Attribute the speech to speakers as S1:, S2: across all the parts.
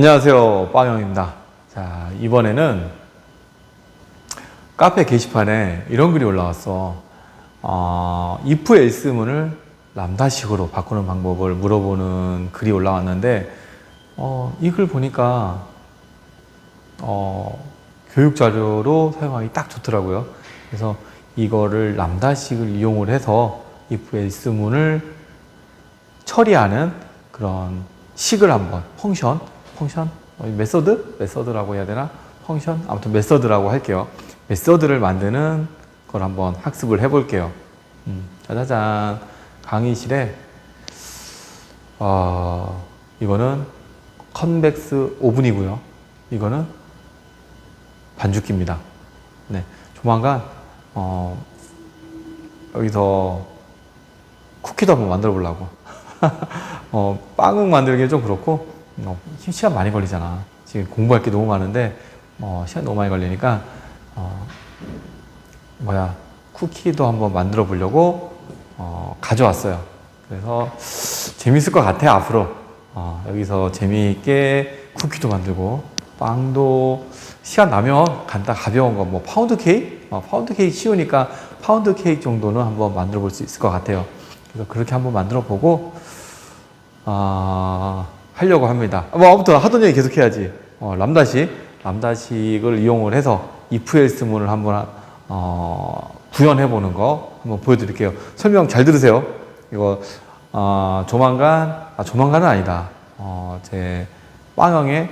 S1: 안녕하세요. 빵영입니다. 자, 이번에는 카페 게시판에 이런 글이 올라왔어. 어, if else문을 람다식으로 바꾸는 방법을 물어보는 글이 올라왔는데, 어, 이 글 보니까, 어, 교육 자료로 사용하기 딱 좋더라고요. 그래서 이거를 람다식을 이용을 해서 if else문을 처리하는 그런 식을 한번 펑션, 펑션, 어, 메서드, 메서드라고 해야 되나? 펑션, 아무튼 메서드라고 할게요. 메서드를 만드는 걸 한번 학습을 해볼게요. 음, 짜자잔 강의실에 어, 이거는 컨벡스 오븐이고요. 이거는 반죽기입니다. 네, 조만간 어, 여기서 쿠키도 한번 만들어 보려고. 어, 빵은 만들기 좀 그렇고, 어, 시간 많이 걸리잖아. 지금 공부할 게 너무 많은데, 어, 시간 너무 많이 걸리니까, 어, 뭐야, 쿠키도 한번 만들어 보려고, 어, 가져왔어요. 그래서 재밌을 것 같아, 앞으로. 어, 여기서 재미있게 쿠키도 만들고, 빵도 시간 나면 간단 가벼운 거, 뭐, 파운드 케이크? 어, 파운드 케이크 쉬우니까 파운드 케이크 정도는 한번 만들어 볼 수 있을 것 같아요. 그래서 그렇게 한번 만들어 보고, 아, 하려고 합니다. 뭐, 아무튼 하던 얘기 계속 해야지. 어, 람다식, 람다식을 이용을 해서 if else 문을 한번, 어, 구현해 보는 거 한번 보여드릴게요. 설명 잘 들으세요. 이거, 어, 조만간, 아, 조만간은 아니다. 어, 제 빵형의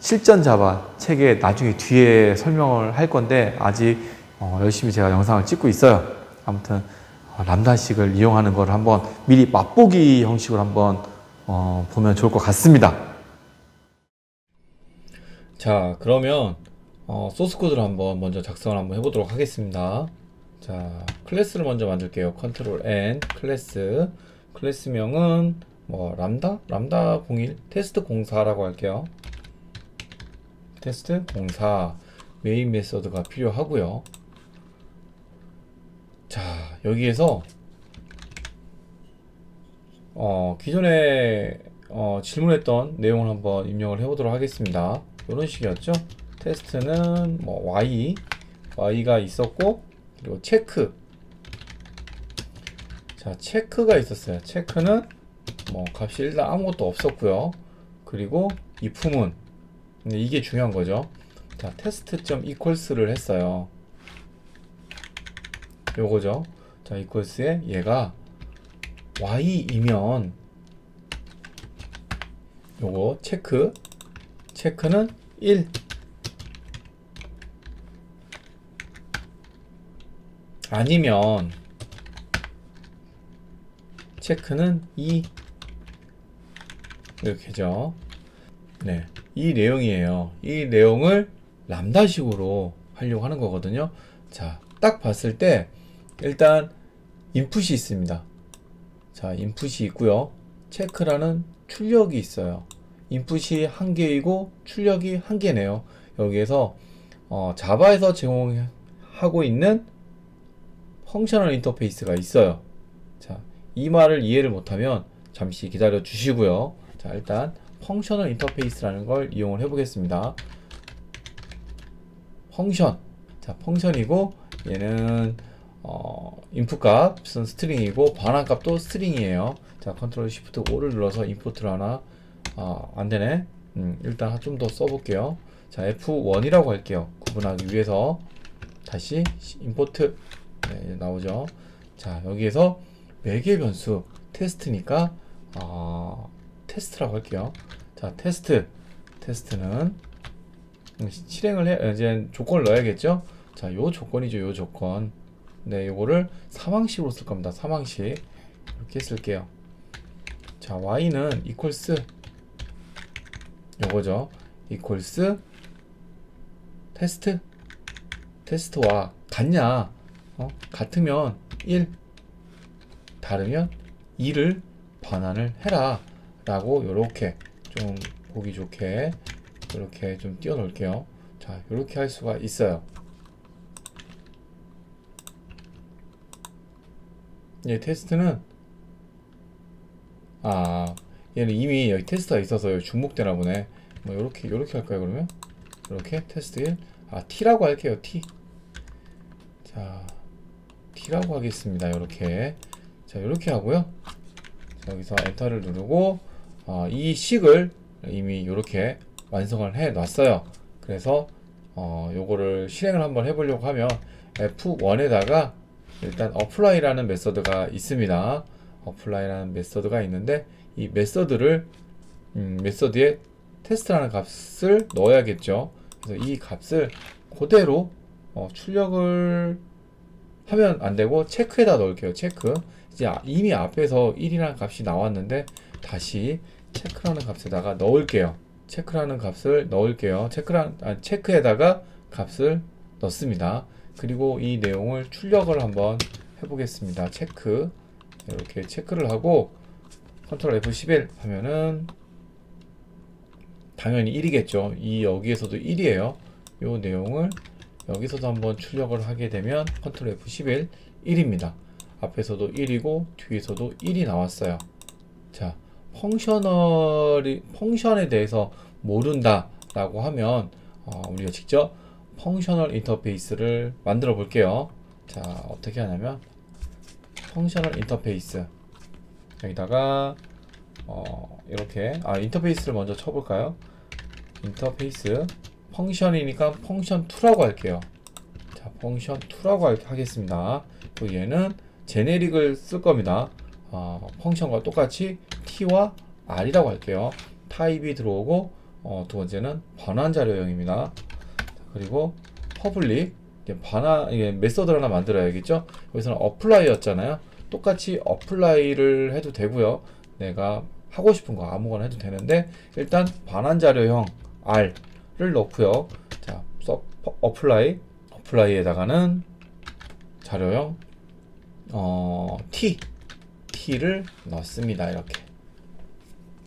S1: 실전 자바 책에 나중에 뒤에 설명을 할 건데, 아직 어, 열심히 제가 영상을 찍고 있어요. 아무튼, 어, 람다식을 이용하는 걸 한번 미리 맛보기 형식으로 한번 어, 보면 좋을 것 같습니다. 자, 그러면 어, 소스 코드를 한번 먼저 작성을 한번 해보도록 하겠습니다. 자, 클래스를 먼저 만들게요. 컨트롤 N 클래스 클래스명은 뭐 람다 람다 01 테스트 04라고 할게요. 테스트 04 메인 메서드가 필요하고요. 자, 여기에서 어, 기존에 어, 질문했던 내용을 한번 입력을 해보도록 하겠습니다. 이런 식이었죠. 테스트는 뭐 y, y가 있었고 그리고 체크. 자, 체크가 있었어요. 체크는 뭐 값이 일단 아무것도 없었고요. 그리고 if문. 근데 이게 중요한 거죠. 자, 테스트.equals를 equals를 했어요. 요거죠. 자, equals에 얘가 y이면 요거 체크 체크는 1 아니면 체크는 2 이렇게죠. 네. 이 내용이에요. 이 내용을 람다식으로 하려고 하는 거거든요. 자, 딱 봤을 때 일단 인풋이 있습니다. 자, 인풋이 있고요. 체크라는 출력이 있어요. 인풋이 한 개이고 출력이 한 개네요. 여기에서 어, 자바에서 제공하고 있는 펑셔널 인터페이스가 있어요. 자, 이 말을 이해를 못하면 잠시 기다려 주시고요. 자, 일단 펑셔널 인터페이스라는 걸 이용을 해보겠습니다. 펑션. 자, 펑션이고 얘는 어, 인풋 값은 스트링이고 반환 값도 스트링이에요. 자, 컨트롤 시프트 O를 눌러서 인풋을 하나 아, 안 되네. 음, 일단 좀 더 써볼게요. 자, F1이라고 할게요. 구분하기 위해서 다시 임포트 네, 나오죠. 자, 여기에서 매개 변수 테스트니까 아, 테스트라고 할게요. 자, 테스트 테스트는 음, 실행을 해 이제 조건을 넣어야겠죠. 자, 요 조건이죠. 요 조건. 네, 요거를 사망식으로 쓸 겁니다. 사망식 이렇게 쓸게요. 자, y는 equals 요거죠. equals 테스트 테스트와 같냐? 어? 같으면 1 다르면 2를 반환을 해라 라고 요렇게 좀 보기 좋게 이렇게 좀 띄워 놓을게요. 자, 이렇게 할 수가 있어요. 예, 테스트는 아 얘는 이미 여기 테스트가 있어서 중복되나 보네. 뭐 요렇게 요렇게 할까요 그러면? 이렇게 테스트 1. 아 T라고 할게요 T. 자 T라고 하겠습니다. 요렇게 자 요렇게 하고요. 자, 여기서 엔터를 누르고 어, 이 식을 이미 요렇게 완성을 해 놨어요. 그래서 어, 요거를 실행을 한번 해보려고 하면 F1에다가 일단 apply라는 메서드가 있습니다. apply라는 메서드가 있는데 이 메서드를 음, 메서드에 테스트라는 값을 넣어야겠죠. 그래서 이 값을 그대로 어, 출력을 하면 안 되고 체크에다 넣을게요. 체크. 이제 아- 이미 앞에서 1이라는 값이 나왔는데 다시 체크라는 값에다가 넣을게요. 체크라는 값을 넣을게요. 체크란 아, 체크에다가 값을 넣습니다. 그리고 이 내용을 출력을 한번 해보겠습니다. 체크 이렇게 체크를 하고 컨트롤 F11 하면은 당연히 1이겠죠. 이 여기에서도 1이에요. 이 내용을 여기서도 한번 출력을 하게 되면 컨트롤 F11 1입니다. 앞에서도 1이고 뒤에서도 1이 나왔어요. 자, 펑셔널이 펑션에 대해서 모른다라고 하면 어, 우리가 직접 펑셔널 인터페이스를 만들어 볼게요. 자, 어떻게 하냐면 펑셔널 인터페이스 여기다가 어, 이렇게 아 인터페이스를 먼저 쳐볼까요? 인터페이스 펑션이니까 펑션 2라고 할게요. 자, 펑션 2라고 하겠습니다. 또 얘는 제네릭을 쓸 겁니다. 어, 펑션과 똑같이 t와 r이라고 할게요. 타입이 들어오고 어, 두 번째는 반환 자료형입니다. 자, 그리고 퍼블릭 반환 이게 메서드를 하나 만들어야겠죠. 여기서는 어플라이였잖아요. 똑같이 어플라이를 해도 되고요. 내가 하고 싶은 거 아무거나 해도 되는데 일단 반환 자료형 r를 넣고요. 자, 서 어플라이 어플라이에다가는 자료형 어, t t를 넣습니다. 이렇게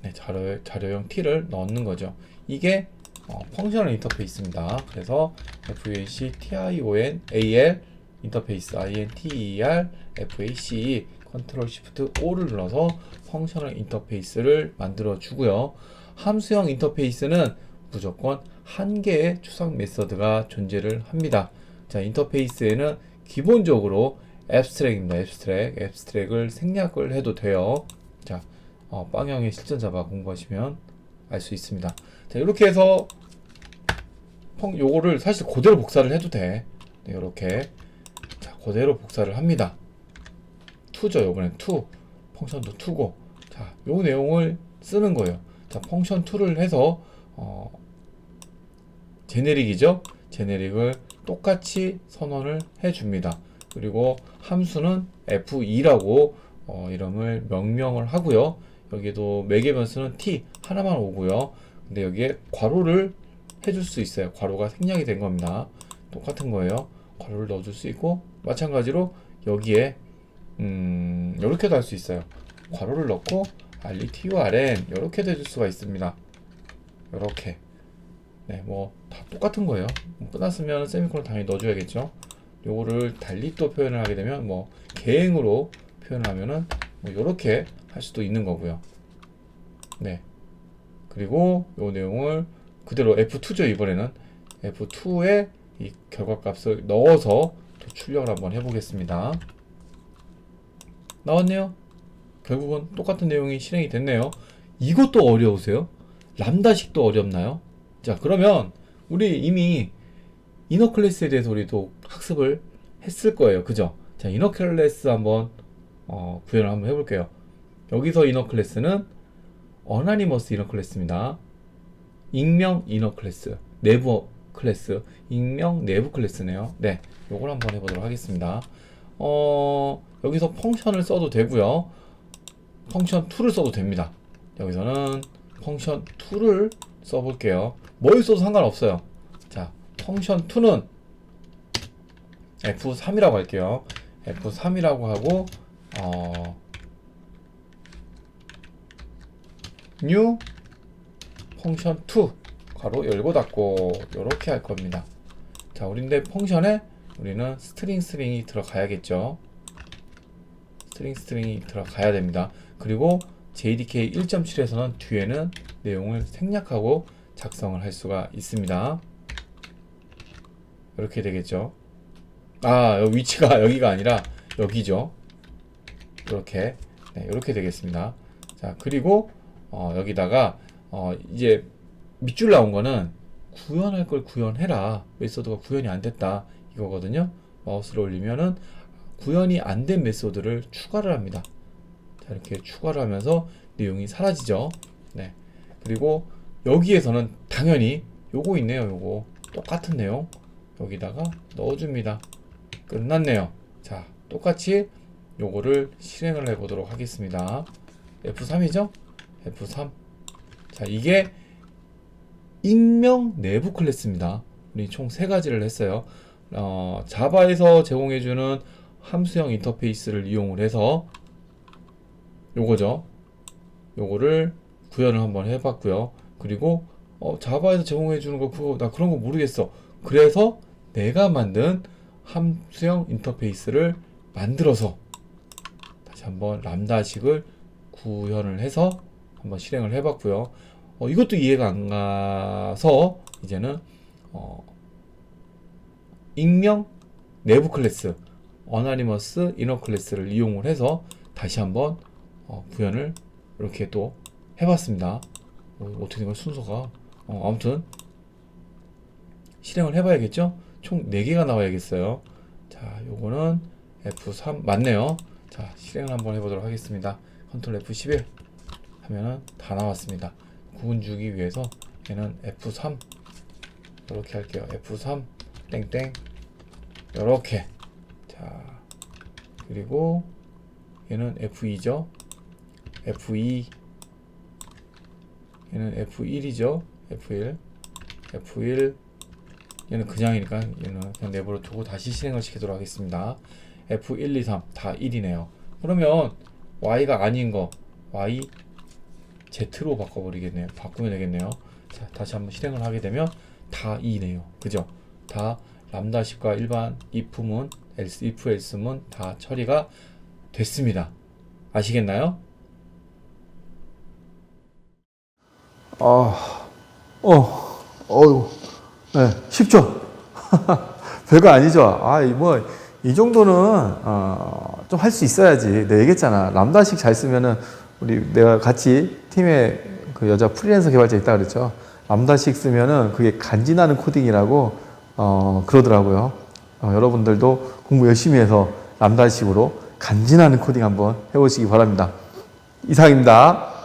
S1: 네, 자료 자료형 t를 넣는 거죠. 이게 어, 펑셔널 인터페이스입니다. 그래서 FAC TION AL 인터페이스 INTER FAC 컨트롤 시프트 O를 눌러서 펑셔널 인터페이스를 만들어 주고요. 함수형 인터페이스는 무조건 한 개의 추상 메서드가 존재를 합니다. 자, 인터페이스에는 기본적으로 앱스트랙입니다. 앱스트랙, 앱스트랙을 생략을 해도 돼요. 자, 어, 빵형의 실전 자바 공부하시면 알 수 있습니다. 자, 이렇게 해서 펑 요거를 사실 그대로 복사를 해도 돼. 네, 이렇게 자, 그대로 복사를 합니다. 2죠. 요번엔 2. 펑션도 2고. 자, 요 내용을 쓰는 거예요. 자, 펑션 2를 해서 어 제네릭이죠. 제네릭을 똑같이 선언을 해 줍니다. 그리고 함수는 f2라고 어, 이름을 명명을 하고요. 여기도 매개 변수는 t 하나만 오고요. 근데 여기에 괄호를 해줄 수 있어요. 괄호가 생략이 된 겁니다. 똑같은 거예요. 괄호를 넣어줄 수 있고 마찬가지로 여기에 음, 이렇게도 할 수 있어요. 괄호를 넣고 RTURN 이렇게도 해줄 수가 있습니다. 이렇게 네, 뭐 다 똑같은 거예요. 뭐 끝났으면 세미콜론 당연히 넣어줘야겠죠. 요거를 달리 또 표현을 하게 되면 뭐 개행으로 표현하면은 뭐 이렇게 할 수도 있는 거고요. 네. 그리고 요 내용을 그대로 F2죠 이번에는 F2에 이 결과값을 넣어서 또 출력을 한번 해보겠습니다. 나왔네요. 결국은 똑같은 내용이 실행이 됐네요. 이것도 어려우세요? 람다식도 어렵나요? 자 그러면 우리 이미 이너 클래스에 대해서 우리도 학습을 했을 거예요. 그죠? 자 이너 클래스 한번 어, 구현을 한번 해볼게요. 여기서 이너 클래스는 어나니머스 이너 클래스입니다. 익명 이너 클래스, 내부 클래스, 익명 내부 클래스네요. 네, 요걸 한번 해보도록 하겠습니다. 어, 여기서 펑션을 써도 되고요. 펑션 2를 써도 됩니다. 여기서는 펑션 2를 써볼게요. 뭘 써도 상관없어요. 자, 펑션 2는 F3이라고 할게요. F3이라고 하고, 어, new 펑션 2 가로 열고 닫고 이렇게 할 겁니다. 자, 우리인데 펑션에 우리는 스트링 스트링이 들어가야겠죠. 스트링 스트링이 들어가야 됩니다. 그리고 JDK 1.7에서는 뒤에는 내용을 생략하고 작성을 할 수가 있습니다. 이렇게 되겠죠. 아, 위치가 여기가 아니라 여기죠. 이렇게 네, 이렇게 되겠습니다. 자, 그리고 어, 여기다가 어, 이제 밑줄 나온 거는 구현할 걸 구현해라. 메소드가 구현이 안 됐다. 이거거든요. 마우스를 올리면은 구현이 안 된 메소드를 추가를 합니다. 자, 이렇게 추가를 하면서 내용이 사라지죠. 네. 그리고 여기에서는 당연히 요거 있네요. 요거 똑같은 내용 여기다가 넣어줍니다. 끝났네요. 자, 똑같이 요거를 실행을 해 보도록 하겠습니다. F3이죠? F3. 자, 이게 익명 내부 클래스입니다. 우리 총 세 가지를 했어요. 어, 자바에서 제공해주는 함수형 인터페이스를 이용을 해서 요거죠. 요거를 구현을 한번 해봤고요. 그리고 어, 자바에서 제공해주는 거 그거 나 그런 거 모르겠어. 그래서 내가 만든 함수형 인터페이스를 만들어서 다시 한번 람다식을 구현을 해서 한번 실행을 해봤고요. 어, 이것도 이해가 안 가서 이제는 어, 익명 내부 클래스 어나니머스 이너 클래스를 이용을 해서 다시 한번 어, 구현을 이렇게 또 해봤습니다. 어, 어떻게 된 거야 순서가 어, 아무튼 실행을 해봐야겠죠? 총 4개가 나와야겠어요. 자, 요거는 F3 맞네요. 자, 실행을 한번 해보도록 하겠습니다. 컨트롤 F11 하면은 다 나왔습니다. 구분 주기 위해서 얘는 F3 이렇게 할게요. F3 땡땡 이렇게 자 그리고 얘는 F2죠. F2 얘는 F1이죠. F1 F1 얘는 그냥이니까 얘는 그냥 내버려 두고 다시 실행을 시키도록 하겠습니다. F1, 2, 3 다 1이네요. 그러면 Y가 아닌 거 Y Z로 바꿔버리겠네요. 바꾸면 되겠네요. 자, 다시 한번 실행을 하게 되면 다 2네요. 그죠? 다 람다식과 일반 if문, else, if, else문 다 처리가 됐습니다. 아시겠나요?
S2: 아, 어, 어유, 네, 쉽죠? 별거 아니죠? 아, 이 뭐, 이 정도는, 어, 좀 할 수 있어야지. 내가 얘기했잖아. 람다식 잘 쓰면은, 우리, 내가 같이 팀에 그 여자 프리랜서 개발자 있다 그랬죠. 람다식 쓰면은 그게 간지나는 코딩이라고, 어, 그러더라고요. 어, 여러분들도 공부 열심히 해서 람다식으로 간지나는 코딩 한번 해보시기 바랍니다. 이상입니다.